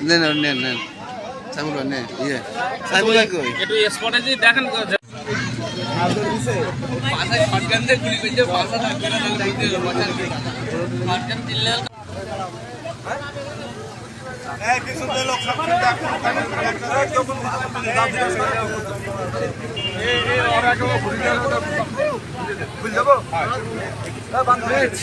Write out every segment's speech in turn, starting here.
নেন নেন নেন সাইবুল নেন ইয়ে। সাইবুল কই? একটু স্পটে যদি দেখেন পাশায় শটগান করছে পাশা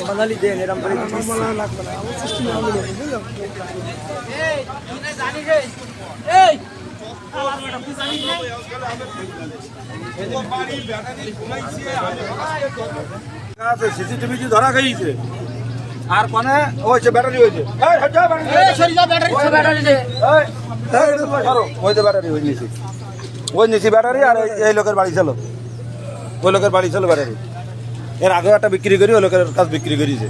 বানালি সিসিটিভি কি ধরা খাইছে আর কোনে হয়েছে ব্যাটারি হয়েছে ব্যাটারি। এই, এই, সরো, ওই যে ব্যাটারি ওই নিছি ওই নিছি ব্যাটারি আর এই- লোকের বাড়ি ছিল ওই লোকের বাড়ি ছিল ব্যাটারি এর আগে একটা বিক্রি করি ওই লোকের কাজ বিক্রি করিছে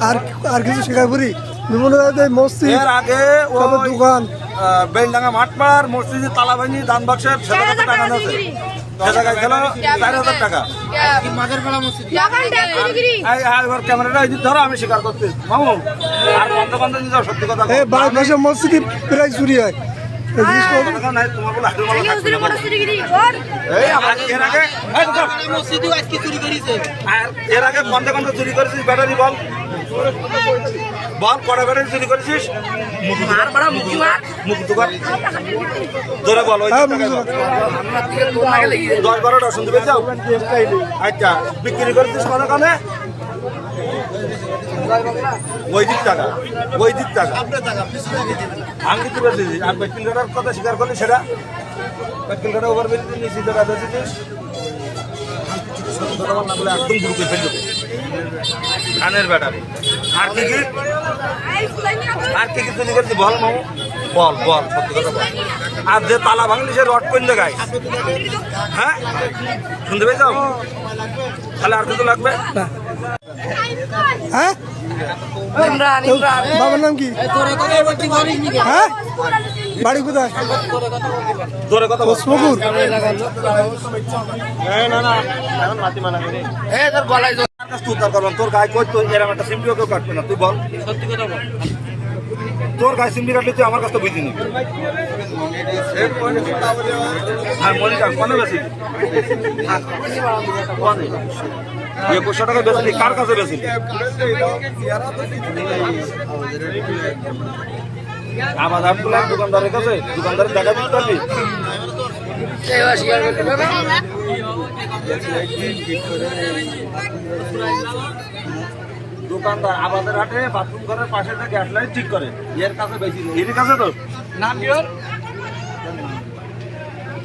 আর আর কিছু শেখার বিভিন্ন মসজিদ এর আগে দোকান। বেলডাঙ্গা মাঠপাড়ার মসজিদে তালা ভাঙি দান বাক্সের সে টাকা আছে আমি স্বীকার করতে মামু আর বন্ধ বন্ধ সত্যি কথা মসজিদে প্রায় চুরি হয়। চুরি করেছিস বল কটা ব্যাটারি চুরি করেছিস ধরে বল হ্যাঁ। দশ বারোটা শুনতে পেয়ে যাও আচ্ছা বিক্রি করেছিস কোনো কানে ওই দিক টাকা ওই টাকা। আমি পারছি আর পেট্রোল কথা স্বীকার করলি সেটা পেট্রোল কাটা ওভার বেরিয়ে নিয়েছি টাকা বলে একদম আর আর বল মামু। বল বল, সত্যি কথা বল। আর যে তালা ভাঙলি, সে রড পয়েন্ট গাই হ্যাঁ? শুনতে পেয়েছ? তাহলে আর কিছু লাগবে? হ্যাঁ? বাবার নাম কি? হ্যাঁ? বাড়ি কোথায়? পুকুর তোর গায়ে কই তুই এরকম একটা সিম্পিও কেউ কাটবে না তুই বল। সত্যি কথা বল। তোর গায়ে সিমটি কাটলে তুই আমার কাছে তো বুঝি নিবি। হ্যাঁ মনিকা কনে বেশি? একুশশো টাকা বেশি কার কাছে বেশি আমার আব্দুল্লাহ দোকানদারের কাছে, দোকানদারের দেখা দিতে পারবি? দোকানদার আমাদের হাটে বাথরুম ঘরের পাশে যে গ্যাস লাইট ঠিক করে। এর কাছে বেশি। এর কাছে তো? নাম পিওর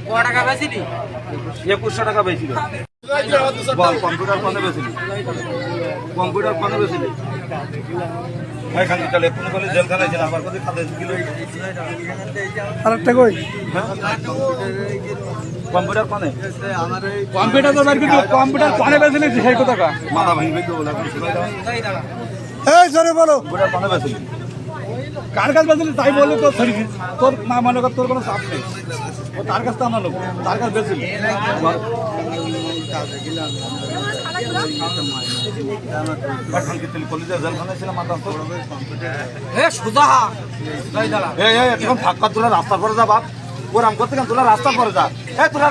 ক টাকা বেশি একুশশো টাকা বেশি বল কম্পিউটার ফোনে বেশি। কম্পিউটার ফোনে বেশি নেই। ভাই খালি তাহলে এক্ষুনি বলে জেলখানায় ছিল আমার কাছে খাতে কিলো আর একটা কই? কম্পিউটার ফোনে কম্পিউটার তো বাইর করছ কম্পিউটার পানে বেছে নিয়েছি সেই কথা মাথা ভাঙি এই জোরে বলো। কম্পিউটার ফোনে বেশি কার কাছে বেছে তাই বললে তোর শরীর তোর না মনে কর তোর কোনো চাপ নেই। ও তার কাছে তো আমরা লোক তার কাছে বেছে রাস্তার পরে যা বাপ। ওরাম করতে তোলা রাস্তার পরে যা। তোলা